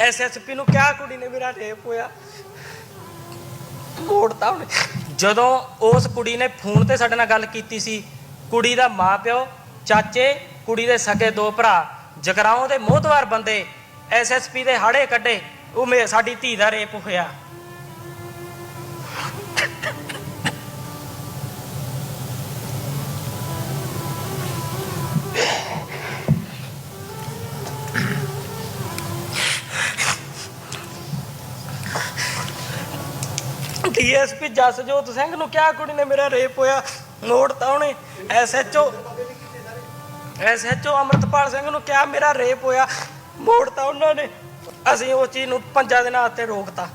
SSP ਨੂੰ ਕਿਹਾ ਕੁੜੀ ਨੇ ਮੇਰਾ ਰੇਪ ਹੋਇਆ। ਮੋੜਤਾ ਉਹਨੇ। ਜਦੋਂ ਉਸ ਕੁੜੀ ਨੇ ਫੋਨ ਤੇ ਸਾਡੇ ਨਾਲ ਗੱਲ ਕੀਤੀ ਸੀ, ਕੁੜੀ ਦਾ ਮਾਪਿਓ ਚਾਚੇ, ਕੁੜੀ ਦੇ ਸਕੇ ਦੋ ਭਰਾ, ਜਗਰਾਉਂ ਦੇ ਮੋਹਤਵਾਰ ਬੰਦੇ ਐਸਐਸਪੀ ਦੇ ਹਾੜੇ ਕੱਢੇ, ਉਹ ਮੇ, ਸਾਡੀ ਧੀ ਦਾ ਰੇਪ ਹੋਇਆ। ਡੀਐਸਪੀ ਜਸਜੋਤ ਸਿੰਘ ਨੂੰ ਕਿਹਾ, ਕੁੜੀ ਨੇ ਮੇਰਾ ਰੇਪ ਹੋਇਆ ਨੋਟ ਤਾਂ ਉਹਨੇ। ਐਸਐਚਓ ਐਸਐਚਓ ਅਮਰਤਪਾਲ ਸਿੰਘ ਨੂੰ ਕਿਹਾ, ਮੇਰਾ ਰੇਪ ਹੋਇਆ ਮੋੜ ਉਹਨਾਂ ਨੇ। ਅਸੀਂ ਉਹ ਚੀਜ਼ ਨੂੰ ਪੰਜਾਂ ਦਿਨਾਂ ਵਾਸਤੇ ਰੋਕਤਾ।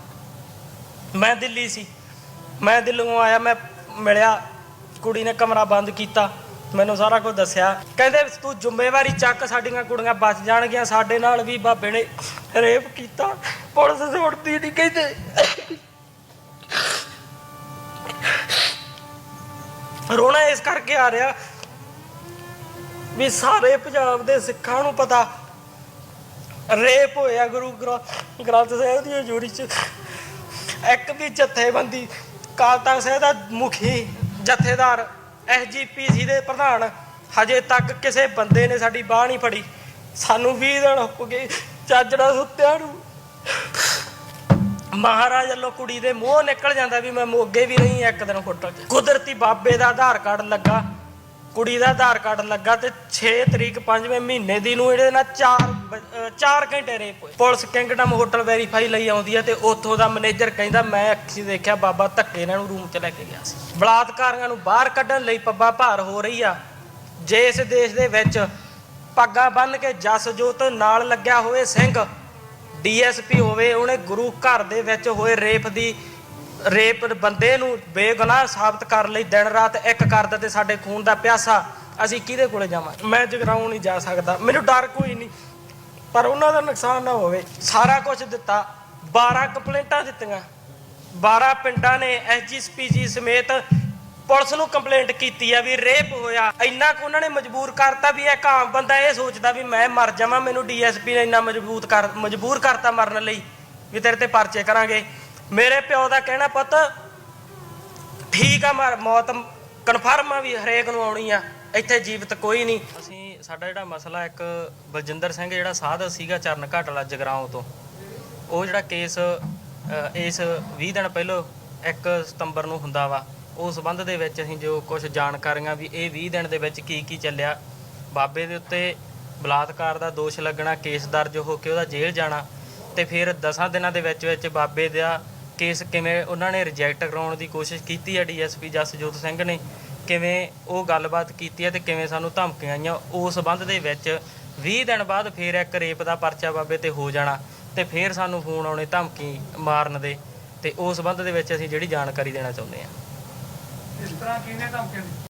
ਮੈਂ ਦਿੱਲੀ ਸੀ। ਮੈਂ ਦਿੱਲੀੋਂ ਆਇਆ, ਮੈਂ ਮਿਲਿਆ, ਕੁੜੀ ਨੇ ਕਮਰਾ ਬੰਦ ਕੀਤਾ, ਮੈਨੂੰ ਸਾਰਾ ਕੁਝ ਦੱਸਿਆ। ਕਹਿੰਦੇ, ਤੂੰ ਜ਼ਿੰਮੇਵਾਰੀ ਚੱਕ, ਸਾਡੀਆਂ ਕੁੜੀਆਂ ਬਚ ਜਾਣਗੀਆਂ, ਸਾਡੇ ਨਾਲ ਵੀ ਬਾਬੇ ਨੇ ਰੇਪ ਕੀਤਾ, ਪੁਲਿਸ ਸੁਣਦੀ ਨਹੀਂ ਕਹਿੰਦੇ। ਇਸ ਕਰਕੇ ਆ ਰਿਹਾ ਵੀ ਸਾਰੇ ਪੰਜਾਬ ਦੇ ਸਿੱਖਾਂ ਨੂੰ ਪਤਾ। ਰੇਪ ਹੋਇਆ ਗੁਰੂ ਗ੍ਰੰਥ ਸਾਹਿਬ ਦੀ ਹਜ਼ੂਰੀ ਚ। ਇੱਕ ਵੀ ਜਥੇਬੰਦੀ ਕਾਲ ਤਖਤ ਸਾਹਿਬ ਦਾ ਮੁਖੀ, ਜਥੇਦਾਰ ਐਸਜੀਪੀਸੀ ਦੇ ਪ੍ਰਧਾਨ, ਹਜੇ ਤੱਕ ਕਿਸੇ ਬੰਦੇ ਨੇ ਸਾਡੀ ਬਾਹ ਨਹੀਂ ਫੜੀ। ਸਾਨੂੰ 20 ਦਿਨ ਹੋ ਗਏ ਚਾਜੜਾ ਸੁੱਤਿਆਂ ਨੂੰ। ਮਹਾਰਾਜ ਵੱਲੋਂ ਕੁੜੀ ਦੇ ਮੂੰਹ ਨਿਕਲ ਜਾਂਦਾ ਵੀ ਮੈਂ ਮੋਗੇ ਵੀ ਨਹੀਂ ਇੱਕ ਦਿਨ ਹੋਟਲ 'ਚ। ਕੁਦਰਤੀ ਬਾਬੇ ਦਾ ਆਧਾਰ ਕਾਰਡ ਲੱਗਾ। ਕੁੜੀ ਦਾ ਆਧਾਰ ਕਾਰਡ ਲੱਗਾ ਤੇ 6 ਤਰੀਕ 5ਵੇਂ ਮਹੀਨੇ ਦੀ ਨੂੰ ਇਹਦੇ ਨਾਲ 4 4 ਘੰਟੇ ਰੇਪ ਹੋਏ ਪੁਲਿਸ ਕਿੰਗਡਮ ਹੋਟਲ ਵੈਰੀਫਾਈ ਲਈ ਆਉਂਦੀ ਹੈ ਤੇ ਉੱਥੋਂ ਦਾ ਮੈਨੇਜਰ ਕਹਿੰਦਾ, ਮੈਂ ਅੱਖੀ ਦੇਖਿਆ, ਬਾਬਾ ਧੱਕੇ ਇਹਨਾਂ ਨੂੰ ਰੂਮ 'ਚ ਲੈ ਕੇ ਗਿਆ ਸੀ। ਬਲਾਤਕਾਰੀਆਂ ਨੂੰ ਬਾਹਰ ਕੱਢਣ ਲਈ ਪੱਬਾ ਭਾਰ ਹੋ ਰਹੀ ਆ। ਜੇ ਇਸ ਦੇਸ਼ ਦੇ ਵਿੱਚ ਪੱਗਾਂ ਬੰਨ ਕੇ ਜਸ ਜੋਤ ਨਾਲ ਲੱਗਿਆ ਹੋਵੇ ਸਿੰਘ ਡੀਐਸਪੀ ਹੋਵੇ, ਉਹਨੇ ਗੁਰੂ ਘਰ ਦੇ ਵਿੱਚ ਹੋਏ ਰੇਪ ਦੀ, ਰੇਪ ਬੰਦੇ ਨੂੰ ਬੇਗੁਨਾਹ ਸਾਬਤ ਕਰਨ ਲਈ ਦਿਨ ਰਾਤ ਇੱਕ ਕਰਦਾ ਤੇ ਸਾਡੇ ਖੂਨ ਦਾ ਪਿਆਸਾ, ਅਸੀਂ ਕਿਹਦੇ ਕੋਲੇ ਜਾਵਾਂ? ਮੈਂ ਜਗਰਾਉਂ ਨਹੀਂ ਜਾ ਸਕਦਾ। ਮੈਨੂੰ ਡਰ ਕੋਈ ਨਹੀਂ। ਪਰ ਉਹਨਾਂ ਦਾ ਨੁਕਸਾਨ ਨਾ ਹੋਵੇ। ਸਾਰਾ ਕੁਝ ਦਿੱਤਾ। 12 ਕੰਪਲੇਂਟਾਂ ਦਿੱਤੀਆਂ। 12 ਪਿੰਡਾਂ ਨੇ ਐਸਜੀਪੀਜੀ ਸਮੇਤ ਪੁਲਿਸ ਨੂੰ ਕੰਪਲੇਂਟ ਕੀਤੀ ਆ ਵੀ ਰੇਪ ਹੋਇਆ। ਇੰਨਾ ਕੁ ਉਹਨਾਂ ਨੇ ਮਜਬੂਰ ਕਰਤਾ ਵੀ ਇੱਕ ਆਮ ਬੰਦਾ ਇਹ ਸੋਚਦਾ ਵੀ ਮੈਂ ਮਰ ਜਾਵਾਂ, ਮੈਨੂੰ ਡੀਐਸਪੀ ਨੇ ਇੰਨਾ ਮਜਬੂਤ ਕਰ, ਮਜਬੂਰ ਕਰਤਾ ਮਰਨ ਲਈ ਵੀ ਤੇਰੇ ਤੇ ਪਰਚੇ ਕਰਾਂਗੇ। ਮੇਰੇ ਪਿਓ ਦਾ ਕਹਿਣਾ, ਪੁੱਤ, ਠੀਕ ਆ ਮੌਤ ਕਨਫਰਮ ਆ ਵੀ ਹਰੇਕ ਨੂੰ ਆਉਣੀ ਆ, ਇੱਥੇ ਜੀਵਤ ਕੋਈ ਨਹੀਂ। ਅਸੀਂ, ਸਾਡਾ ਜਿਹੜਾ ਮਸਲਾ ਇੱਕ ਬਲਜਿੰਦਰ ਸਿੰਘ, ਜਿਹੜਾ ਸਾਧ ਸੀਗਾ ਚਰਨ ਘਾਟਲਾ ਜਗਰਾਉਂ ਤੋਂ, ਉਹ ਜਿਹੜਾ ਕੇਸ ਇਸ 20 ਦਿਨ ਪਹਿਲਾਂ 1 ਸਤੰਬਰ ਨੂੰ ਹੁੰਦਾ ਵਾ। ਉਸ ਸੰਬੰਧ ਦੇ ਵਿੱਚ ਅਸੀਂ ਜੋ ਕੁਝ ਜਾਣਕਾਰੀਆਂ ਵੀ ਇਹ 20 ਦਿਨ ਦੇ ਵਿੱਚ ਕੀ ਕੀ ਚੱਲਿਆ, ਬਾਬੇ ਦੇ ਉੱਤੇ ਬਲਾਤਕਾਰ ਦਾ ਦੋਸ਼ ਲੱਗਣਾ, ਕੇਸ ਦਰਜ ਹੋ ਕੇ ਉਹਦਾ ਜੇਲ੍ਹ ਜਾਣਾ ਤੇ ਫਿਰ 10 ਦਿਨਾਂ ਦੇ ਵਿੱਚ ਵਿੱਚ ਬਾਬੇ ਦਾ ਕੇਸ ਕਿਵੇਂ ਉਹਨਾਂ ਨੇ ਰਿਜੈਕਟ ਕਰਾਉਣ ਦੀ ਕੋਸ਼ਿਸ਼ ਕੀਤੀ ਹੈ ਡੀਐਸਪੀ ਜਸਜੋਤ ਸਿੰਘ ਨੇ, ਕਿਵੇਂ ਉਹ ਗੱਲਬਾਤ ਕੀਤੀ ਹੈ ਤੇ ਕਿਵੇਂ ਸਾਨੂੰ ਧਮਕੀਆਂ ਆਈਆਂ, ਉਸ ਸੰਬੰਧ ਦੇ ਵਿੱਚ 20 ਦਿਨ ਬਾਅਦ ਫਿਰ ਇੱਕ ਰੇਪ ਦਾ ਪਰਚਾ ਬਾਬੇ ਤੇ ਹੋ ਜਾਣਾ ਤੇ ਫਿਰ ਸਾਨੂੰ ਫੋਨ ਆਉਣੇ ਧਮਕੀ ਮਾਰਨ ਦੇ ਤੇ ਉਸ ਸੰਬੰਧ ਦੇ ਵਿੱਚ ਅਸੀਂ ਜਿਹੜੀ ਜਾਣਕਾਰੀ ਦੇਣਾ ਚਾਹੁੰਦੇ ਹਾਂ। ਇਸ ਤਰ੍ਹਾਂ ਕਿਹਨੇ ਧਮਕੀ ਦਿੱਤੀ